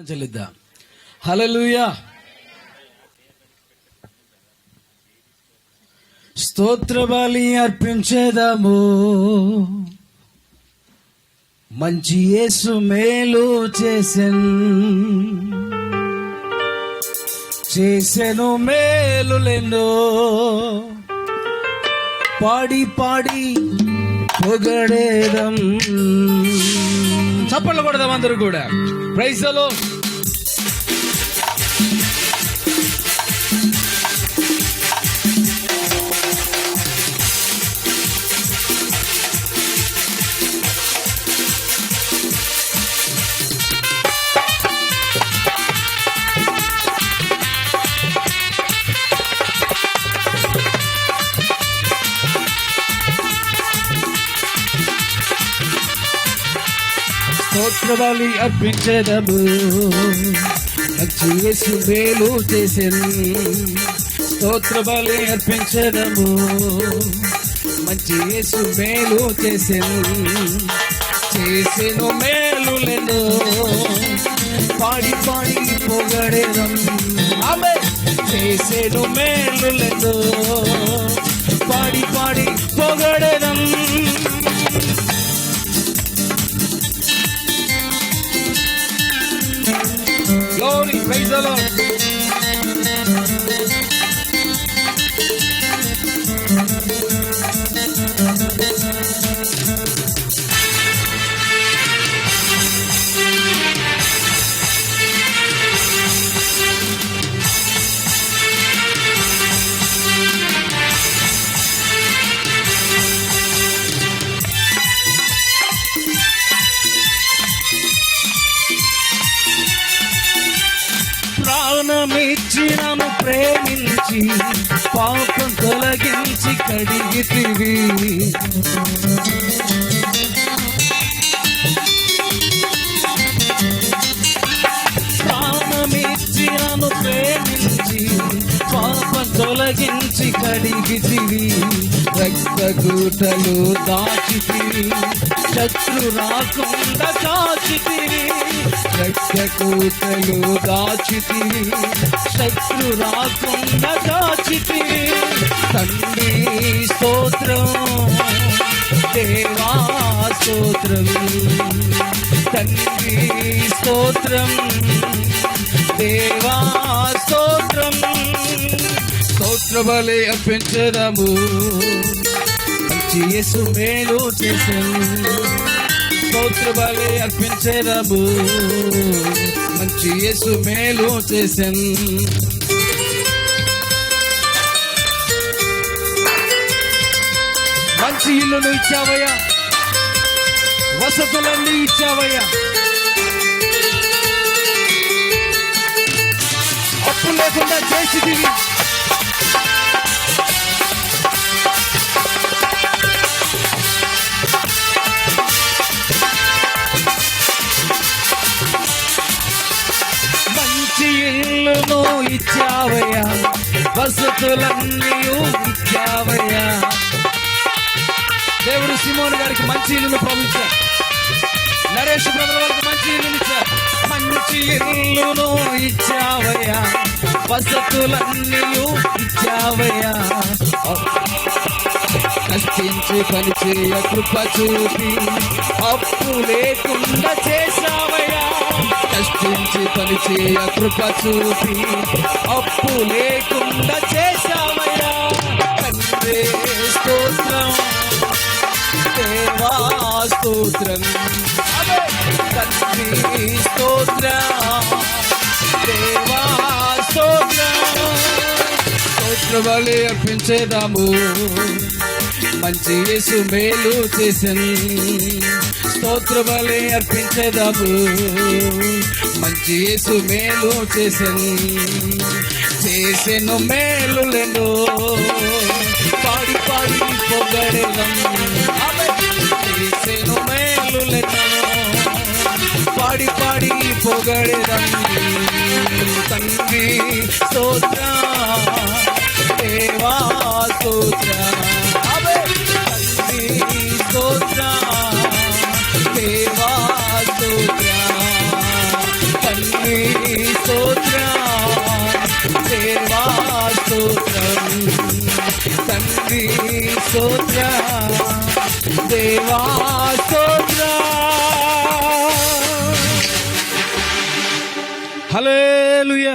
చెల్లిద్దాం. హల్లెలూయా. స్తోత్ర బలి అర్పించేదాము. మంచి యేసు మేలు చేసెన్. చేసెను మేలులెన్నో పాడి పాడి పొగడేదం. చప్పట్లు కొడదాం అందరూ కూడా ప్రైజలో స్తోత్రబలి అర్పించేదము. మంచి మేలు చేసెను. స్తోత్రబలి అర్పించేదము. మంచి యేసు మేలు చేసెను. చేసెను మేలులెను పాడి పాడి పొగడేదం ఆమె చేసెను మేలులెను Lord. ప్రాణమిచ్చి ప్రేమించి పాపం తొలగించి కడిగితివి. ప్రాణమిచ్చి ప్రేమించి పాపం తొలగించి కడిగితివి. రక్తగూటలు దాచితివి శత్రు రాకుండా కాచితివి రక్తకూటలు దాచితివి శత్రు రాకుండా కాచితివి తండ్రి స్తోత్రం దేవా స్తోత్రం. తండ్రి స్తోత్రం దేవా స్తోత్రం. స్తోత్ర బలి అర్పించదము మంచి యేసు మేలు చేసాము. స్తోత్ర బలి అర్పించదము. మంచి యేసు మేలు చేసాము మంచి ఇల్లును ఇచ్చావయ్యా. వసతులన్నీ ఇచ్చావయ్యా. అప్పు లేకుండా చేసి తిరిగి ఇచ్చావయ్యా వసతులన్నీ ఇచ్చావయ్యా దేవుడు సిమోన్ గారికి మంచి ఇల్లు పంపించారు నరేష్ బ్రదర్ వారికి మంచి ఇల్లు ఇచ్చారు మంచి ఇల్లును ఇచ్చావయ్యా. వసతులన్నీ ఇచ్చావయ్యా కష్టించి పనిచేయ కృప చూపి అప్పు లేకుండా చేశావయ్యా. కష్టించి పని చేయ కృప చూపి అప్పు లేకుండా చేశామయ్యా. తండ్రి స్తోత్రం దేవా స్తోత్రం. తండ్రి స్తోత్రం దేవా స్తోత్రం. స్తోత్ర బలి అర్పించేదాము. మంచి యేసు మేలు చేసెను. స్తోత్ర బలి అర్పించేదాము. మంచి యేసు మేలు చేసెను. చేసెను మేలులెను పాడి పాడి పొగడెదం చేసెను మేలులెను పాడి పాడి పొగడెదం తండ్రి స్తోత్ర. దేవా స్తోత్ర. తండ్రి స్తోత్రం దేవా స్తోత్రం హల్లెలూయా.